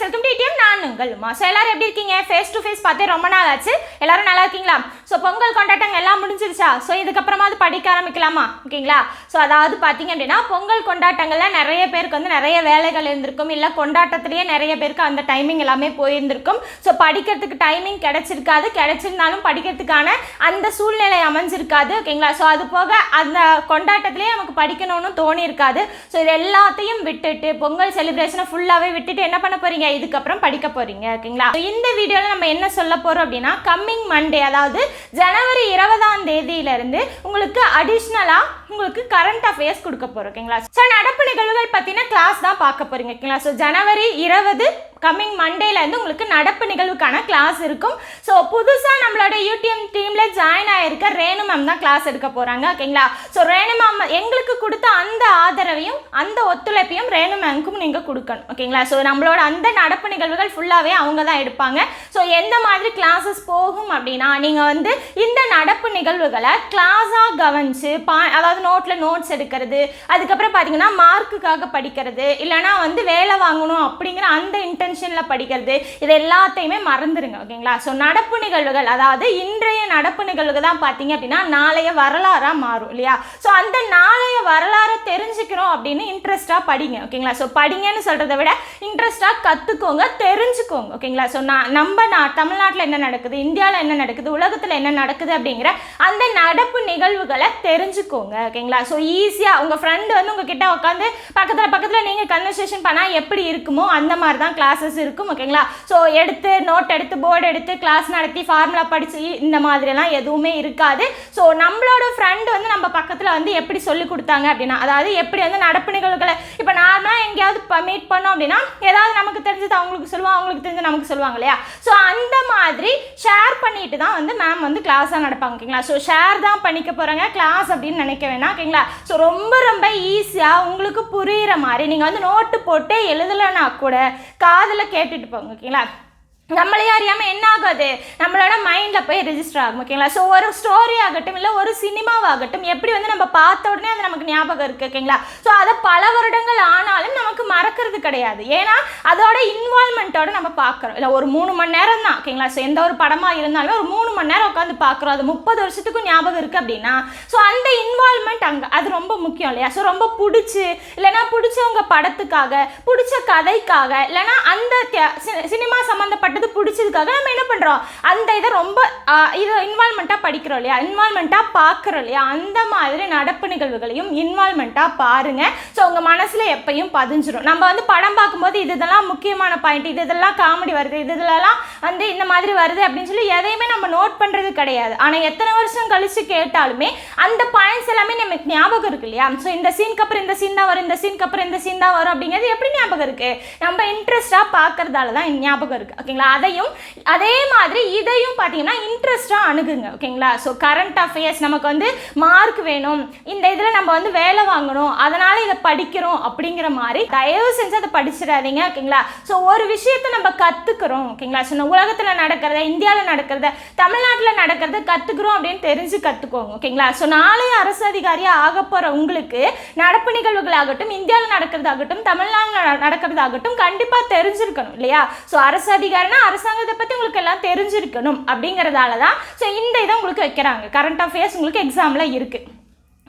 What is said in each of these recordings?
Answer തും T T M நான் உங்கள் ஸோ எல்லாரும் எப்படி இருக்கீங்க? ஃபேஸ் டு ஃபேஸ் பார்த்தே ரொம்ப நாள் ஆச்சு. எல்லாரும் நல்லா இருக்கீங்களா? ஸோ பொங்கல் கொண்டாட்டங்கள் எல்லாம் முடிஞ்சிருச்சா? ஸோ இதுக்கப்புறமா அது படிக்க ஆரம்பிக்கலாமா? ஓகேங்களா? ஸோ அதாவது பார்த்தீங்க அப்படின்னா பொங்கல் கொண்டாட்டங்களில் நிறைய பேருக்கு வந்து நிறைய வேலைகள் இருந்திருக்கும். இல்லை கொண்டாட்டத்திலேயே நிறைய பேருக்கு அந்த டைமிங் எல்லாமே போயிருந்திருக்கும். ஸோ படிக்கிறதுக்கு டைமிங் கிடைச்சிருக்காது. கிடைச்சிருந்தாலும் படிக்கிறதுக்கான அந்த சூழ்நிலை அமைஞ்சிருக்காது. ஓகேங்களா? ஸோ அது போக அந்த கொண்டாட்டத்திலேயே நமக்கு படிக்கணும்னு தோணி இருக்காது ஸோ இது எல்லாத்தையும் விட்டுட்டு பொங்கல் செலிப்ரேஷனை ஃபுல்லாகவே விட்டுட்டு என்ன பண்ண போகிறீங்க இதுக்கப்புறம் படிக்க போறீங்க ஓகேங்களா? இந்த வீடியோவில் நம்ம என்ன சொல்ல போறோம் அப்படின்னா கம்மிங் மண்டே அதாவது ஜனவரி இருபதாம் தேதியிலிருந்து உங்களுக்கு அடிஷ்னலாக உங்களுக்கு கரண்ட் அஃபேர்ஸ் கொடுக்க போகிறோம் ஓகேங்களா ஸோ நடப்பு நிகழ்வுகள் பற்றின கிளாஸ் தான் பார்க்க போறீங்க ஓகேங்களா ஸோ ஜனவரி இருபது கம்மிங் மண்டேலேருந்து உங்களுக்கு நடப்பு நிகழ்வுக்கான கிளாஸ் இருக்கும். ஸோ புதுசாக நம்மளோட யூடியூப் டீமில் ஜாயின் ஆகிருக்க ரேணு மேம் தான் கிளாஸ் எடுக்க போகிறாங்க ஓகேங்களா ஸோ ரேணு மேம் எங்களுக்கு கொடுத்த அந்த ஆதரவையும் அந்த ஒத்துழைப்பையும் ரேணு மேம்க்கும் நீங்கள் கொடுக்கணும் ஓகேங்களா ஸோ நம்மளோட அந்த நடப்பு நிகழ்வுகள் ஃபுல்லாகவே அவங்க தான் எடுப்பாங்க. ஸோ எந்த மாதிரி கிளாஸஸ் போகும் அப்படின்னா நீங்கள் வந்து இந்த நடப்பு நிகழ்வுகளை கிளாஸாக கவனிச்சு பா அதாவது நோட்டில் நோட்ஸ் எடுக்கிறது அதுக்கப்புறம் பார்த்தீங்கன்னா மார்க்குக்காக படிக்கிறது இல்லைனா வந்து வேலை வாங்கணும் அப்படிங்கிற அந்த இன்டென்ஷனில் படிக்கிறது இது எல்லாத்தையுமே மறந்துடுங்க ஓகேங்களா ஸோ நடப்பு நிகழ்வுகள் அதாவது இன்றைய நடப்பு நிகழ்வுகள் தான் பார்த்தீங்க அப்படின்னா நாளைய வரலாறாக மாறும் இல்லையா? ஸோ அந்த நாளைய வரலாறை தெரிஞ்சுக்கிறோம் அப்படின்னு இன்ட்ரெஸ்ட்டாக படிங்க ஓகேங்களா ஸோ படிங்கன்னு சொல்கிறத விட இன்ட்ரெஸ்ட்டாக கற்றுக்கோங்க தெரிஞ்சுக்கோங்க ஓகேங்களா ஸோ நான் நம்ம நான் தமிழ்நாட்டில் என்ன நடக்குது? இந்தியாவில் என்ன நடக்குது? உலகத்தில் என்ன நடக்குது அப்படிங்கிற அந்த நடப்பு நிகழ்வுகளை தெரிஞ்சுக்கோங்க ஓகேங்களா ஸோ ஈஸியாக உங்கள் ஃப்ரெண்டு வந்து உங்ககிட்ட உட்காந்து பக்கத்தில் பக்கத்தில் நீங்கள் கன்வர்சேஷன் பண்ணால் எப்படி இருக்குமோ அந்த மாதிரி தான் கிளாஸஸ் இருக்கும் ஓகேங்களா ஸோ எடுத்து நோட் எடுத்து போர்டு எடுத்து கிளாஸ் நடத்தி ஃபார்முலா படித்து இந்த மாதிரிலாம் எதுவுமே இருக்காது. ஸோ நம்மளோட ஃப்ரெண்டு வந்து நம்ம பக்கத்தில் வந்து எப்படி சொல்லி கொடுத்தாங்க அப்படின்னா அதாவது எப்படி வந்து நடப்பு நிகழ்வுகளை இப்போ நார்மலாக எங்கேயாவது இப்போ மீட் பண்ணோம் அப்படின்னா ஏதாவது நமக்கு தெரிஞ்சது அவங்களுக்கு சொல்லுவோம் அவங்களுக்கு தெரிஞ்சது நமக்கு சொல்லுவாங்க இல்லையா? ஸோ ஸோ அந்த மாதிரி ஷேர் பண்ணிட்டு தான் வந்து மேம் வந்து கிளாஸாக நடப்பாங்க ஓகேங்களா? ஸோ ஷேர் தான் பண்ணிக்க போகிறாங்க கிளாஸ் அப்படின்னு நினைக்க வேணாம் ஓகேங்களா? ஸோ ரொம்ப ரொம்ப ஈஸியாக உங்களுக்கு புரிகிற மாதிரி நீங்கள் வந்து நோட்டு போட்டு எழுதலைன்னா கூட காதில் கேட்டுட்டு போங்க ஓகேங்களா? நம்மளையே அறியாமல் என்ன ஆகாது? நம்மளோட மைண்டில் போய் ரெஜிஸ்டர் ஆகும் ஓகேங்களா ஸோ ஒரு ஸ்டோரி ஆகட்டும் இல்லை ஒரு சினிமாவாகட்டும் எப்படி வந்து நம்ம பார்த்த உடனே அது நமக்கு ஞாபகம் இருக்குது ஓகேங்களா ஸோ அதை பல வருடங்கள் ஆனாலும் நமக்கு மறக்கிறது கிடையாது. ஏன்னா அதோட இன்வால்மெண்ட்டோட நம்ம பார்க்குறோம். இல்லை ஒரு மூணு மணி நேரம் தான் ஓகேங்களா ஸோ எந்த ஒரு படமாக இருந்தாலும் ஒரு மூணு மணி நேரம் உட்காந்து பார்க்குறோம். அது முப்பது வருஷத்துக்கும் ஞாபகம் இருக்குது அப்படின்னா ஸோ அந்த இன்வால்மெண்ட் அங்கே அது ரொம்ப முக்கியம் இல்லையா? ஸோ ரொம்ப பிடிச்சி இல்லைன்னா பிடிச்சவங்க படத்துக்காக பிடிச்ச கதைக்காக இல்லைன்னா அந்த சினிமா சம்மந்தப்பட்ட சினிமா பிடிச்சதுக்காக நம்ம என்ன பண்ணுறோம் அந்த இதை ரொம்ப இது இன்வால்மெண்ட்டாக படிக்கிறோம் இல்லையா? இன்வால்மெண்ட்டாக பார்க்குறோம் இல்லையா? அந்த மாதிரி நடப்பு நிகழ்வுகளையும் இன்வால்மெண்ட்டாக பாருங்கள் ஸோ உங்கள் மனசில் எப்பயும் பதிஞ்சிடும் நம்ம வந்து படம் பார்க்கும்போது இது இதெல்லாம் முக்கியமான பாயிண்ட் இது இதெல்லாம் காமெடி வருது இது இதெல்லாம் வந்து இந்த மாதிரி வருது அப்படின்னு சொல்லி எதையுமே நம்ம நோட் பண்ணுறது கிடையாது. ஆனால் எத்தனை வருஷம் கழித்து கேட்டாலுமே அந்த பாயிண்ட்ஸ் எல்லாமே நமக்கு ஞாபகம் இருக்கு இல்லையா? ஸோ இந்த சீனுக்கு அப்புறம் இந்த சீன் தான் வரும் இந்த சீனுக்கு அப்புறம் இந்த சீன் தான் வரும் அப்படிங்கிறது எப்படி ஞாபகம் இருக்குது நம்ம இன்ட்ரெஸ்ட்டாக பார்க்கறதால தான் ஞாபகம் இருக்குது ஓகேங்களா அதையும் அதே மாதிரி இதையும் பார்த்தீங்கன்னா இன்ட்ரெஸ்ட்டாக அணுகுங்க ஓகேங்களா? ஸோ கரண்ட் அஃபேர்ஸ் நமக்கு வந்து மார்க் வேணும். இந்த இதில் நம்ம வந்து வேலை வாங்கணும். அதனால் இதை படிக்கிறோம் அப்படிங்கிற மாதிரி தயவு செஞ்சு அதை படிச்சிடாதீங்க ஓகேங்களா? ஸோ ஒரு விஷயத்தை நம்ம கற்றுக்குறோம் ஓகேங்களா? ஸோ உலகத்தில் நடக்கிறத இந்தியாவில் நடக்கிறத தமிழ்நாட்டில் நடக்கிறத கற்றுக்குறோம் அப்படின்னு தெரிஞ்சு கற்றுக்கோங்க ஓகேங்களா? ஸோ நாளைய அரசு அதிகாரியாக ஆக போகிற உங்களுக்கு நடப்பு நிகழ்வுகளாகட்டும் இந்தியாவில் நடக்கிறதாகட்டும் தமிழ்நாட்டில் நடக்கிறதாகட்டும் கண்டிப்பாக தெரிஞ்சிருக்கணும் இல்லையா? ஸோ அரசு அதிகாரினா அரசாங்கத்தை பற்றி உங்களுக்கு எல்லாம் தெரிஞ்சிருக்கணும் அப்படிங்கிறதால தான் ஸோ இந்த இதை உங்களுக்கு வைக்கிறாங்க. கரண்ட் அஃபேர்ஸ் உங்களுக்கு எக்ஸாமில் இருக்குது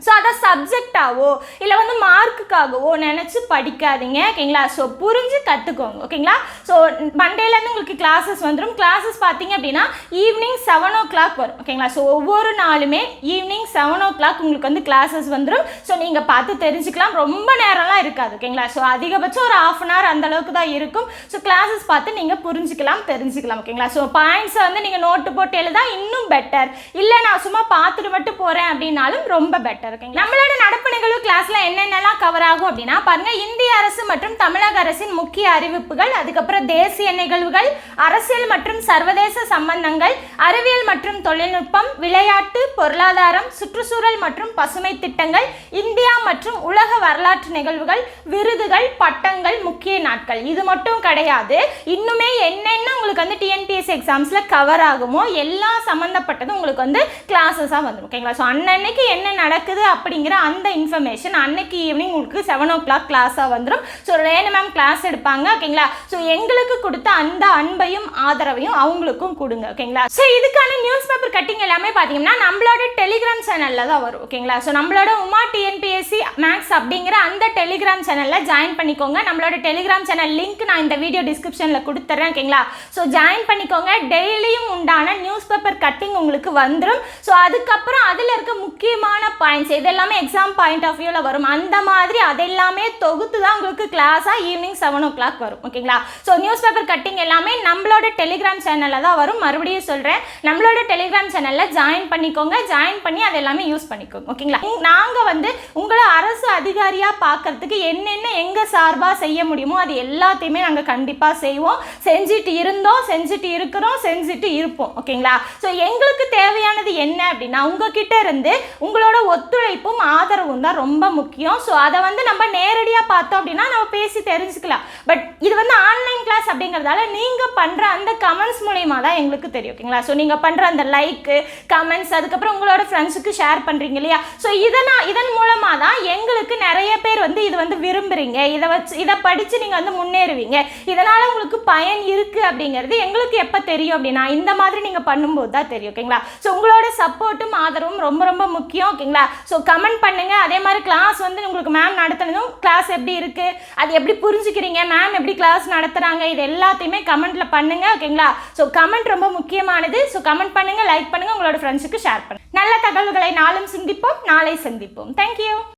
ஸோ அதை சப்ஜெக்டாவோ இல்லை வந்து மார்க்குக்காகவோ நினச்சி படிக்காதீங்க ஓகேங்களா? ஸோ புரிஞ்சு கற்றுக்கோங்க ஓகேங்களா? ஸோ மண்டேலேருந்து உங்களுக்கு கிளாஸஸ் வந்துடும் கிளாஸஸ் பார்த்தீங்க அப்படின்னா ஈவினிங் செவன் ஓ கிளாக் வரும் ஓகேங்களா? ஸோ ஒவ்வொரு நாளுமே ஈவினிங் செவன் ஓ கிளாக் உங்களுக்கு வந்து கிளாஸஸ் வந்துடும் ஸோ நீங்கள் பார்த்து தெரிஞ்சுக்கலாம். ரொம்ப நேரம்லாம் இருக்காது ஓகேங்களா? ஸோ அதிகபட்சம் ஒரு ஆஃப் அன் ஹவர் அந்தளவுக்கு தான் இருக்கும். ஸோ கிளாஸஸ் பார்த்து நீங்கள் புரிஞ்சுக்கலாம் தெரிஞ்சுக்கலாம் ஓகேங்களா? ஸோ பாயிண்ட்ஸை வந்து நீங்கள் நோட்டு போட்டு எழுதா இன்னும் பெட்டர் இல்லை நான் சும்மா பார்த்துட்டு மட்டும் போகிறேன் அப்படின்னாலும் ரொம்ப பெட்டர் ஓகேங்களா நம்மளோட நடப்பு நிகழ்வு கிளாஸில் என்னென்னலாம் கவர் ஆகும் அப்படின்னா பாருங்க இந்திய அரசு மற்றும் தமிழக அரசின் முக்கிய அறிவிப்புகள் அதுக்கப்புறம் தேசிய நிகழ்வுகள் அரசியல் மற்றும் சர்வதேச சம்பந்தங்கள் அறிவியல் மற்றும் தொழில்நுட்பம் விளையாட்டு பொருளாதாரம் சுற்றுச்சூழல் மற்றும் பசுமை திட்டங்கள் இந்தியா மற்றும் உலக வரலாற்று நிகழ்வுகள் விருதுகள் பட்டங்கள் முக்கிய நாட்கள். இது மட்டும் கிடையாது இன்னுமே என்னென்ன உங்களுக்கு வந்து டிஎன்பிஎஸ்சி எக்ஸாம்ஸில் கவர் ஆகுமோ எல்லா சம்மந்தப்பட்டதும் உங்களுக்கு வந்து கிளாஸஸாக வந்துடும் ஓகேங்களா ஸோ அன்னன்னைக்கு என்ன நடக்குது நடந்தது அப்படிங்கிற அந்த இன்ஃபர்மேஷன் அன்னைக்கு ஈவினிங் உங்களுக்கு செவன் ஓ கிளாக் கிளாஸாக வந்துடும் ஸோ ரேணு மேம் கிளாஸ் எடுப்பாங்க ஓகேங்களா ஸோ எங்களுக்கு கொடுத்த அந்த அன்பையும் ஆதரவையும் அவங்களுக்கும் கொடுங்க ஓகேங்களா ஸோ இதுக்கான நியூஸ் பேப்பர் கட்டிங் எல்லாமே பார்த்தீங்கன்னா நம்மளோட டெலிகிராம் சேனலில் தான் வரும் ஓகேங்களா ஸோ நம்மளோட உமா டிஎன்பிஎஸ்சி மேக்ஸ் அப்படிங்கிற அந்த டெலிகிராம் சேனலில் ஜாயின் பண்ணிக்கோங்க. நம்மளோட டெலிகிராம் சேனல் லிங்க் நான் இந்த வீடியோ டிஸ்கிரிப்ஷனில் கொடுத்துட்றேன் ஓகேங்களா ஸோ ஜாயின் பண்ணிக்கோங்க. டெய்லியும் உண்டான நியூஸ் பேப்பர் கட்டிங் உங்களுக்கு வந்துடும் ஸோ அதுக்கப்புறம் அதில் இருக்க முக்கியமான பாயிண்ட்ஸ் இது எல்லாமே எக்ஸாம் பாயிண்ட் ஆஃப் வியூவில் வரும். அந்த மாதிரி அதெல்லாமே தொகுத்து தான் உங்களுக்கு கிளாஸாக ஈவினிங் செவன் ஓ கிளாக் வரும். ஓகேங்களா ஸோ நியூஸ் பேப்பர் கட்டிங் எல்லாமே நம்மளோட டெலிகிராம் சேனலில் தான் வரும். மறுபடியும் சொல்கிறேன் நம்மளோட டெலிகிராம் சேனலில் ஜாயின் பண்ணிக்கோங்க. ஜாயின் பண்ணி அது எல்லாமே யூஸ் பண்ணிக்கோங்க. ஓகேங்களா நாங்கள் வந்து உங்களை அரசு அதிகாரியாக பார்க்கறதுக்கு என்னென்ன எங்கள் சார்பாக செய்ய முடியுமோ அது எல்லாத்தையுமே நாங்கள் கண்டிப்பாக செய்வோம். செஞ்சுட்டு இருந்தோம் செஞ்சுட்டு இருக்கிறோம் செஞ்சுட்டு இருப்போம். ஓகேங்களா ஸோ எங்களுக்கு தேவையானது என்ன அப்படின்னா உங்ககிட்ட இருந்து உங்களோட ஒத்துழைப்பும் ஆதரவும் தான் ரொம்ப முக்கியம். ஸோ அதை வந்து நம்ம நேரடியாக பார்த்தோம் அப்படின்னா நம்ம பேசி தெரிஞ்சுக்கலாம். பட் இது வந்து ஆன்லைன் கிளாஸ் அப்படிங்கிறதால நீங்கள் பண்ணுற அந்த கமெண்ட்ஸ் மூலயமா தான் எங்களுக்கு தெரியும் ஓகேங்களா? ஸோ நீங்கள் பண்ணுற அந்த லைக்கு கமெண்ட்ஸ் அதுக்கப்புறம் உங்களோட ஃப்ரெண்ட்ஸுக்கு ஷேர் பண்ணுறீங்க இல்லையா? ஸோ இதனால் இதன் மூலமாக தான் எங்களுக்கு நிறைய பேர் வந்து இது வந்து விரும்புகிறீங்க இதை வச்சு இதை படித்து நீங்கள் வந்து முன்னேறுவீங்க. இதனால் உங்களுக்கு பயன் இருக்குது அப்படிங்கிறது எங்களுக்கு எப்போ தெரியும் அப்படின்னா இந்த மாதிரி நீங்கள் பண்ணும்போது தான் தெரியும் ஓகேங்களா? ஸோ உங்களோட சப்போர்ட்டும் ஆதரவும் ரொம்ப ரொம்ப முக்கியம் ஓகேங்களா? ஸோ கமெண்ட் பண்ணுங்கள் அதே மாதிரி கிளாஸ் வந்து உங்களுக்கு மேம் நடத்துனதும் கிளாஸ் எப்படி இருக்குது அது எப்படி புரிஞ்சுக்கிறீங்க? மேம் எப்படி கிளாஸ் நடத்துகிறாங்க இது எல்லாத்தையுமே கமெண்ட்டில் பண்ணுங்கள் ஓகேங்களா ஸோ கமெண்ட் ரொம்ப முக்கியமானது. ஸோ கமெண்ட் பண்ணுங்கள் லைக் பண்ணுங்கள் உங்களோட ஃப்ரெண்ட்ஸுக்கு ஷேர் பண்ணுங்கள் நல்ல தகவல்களை நாளும் சிந்திப்போம் நாளை சந்திப்போம். தேங்க்யூ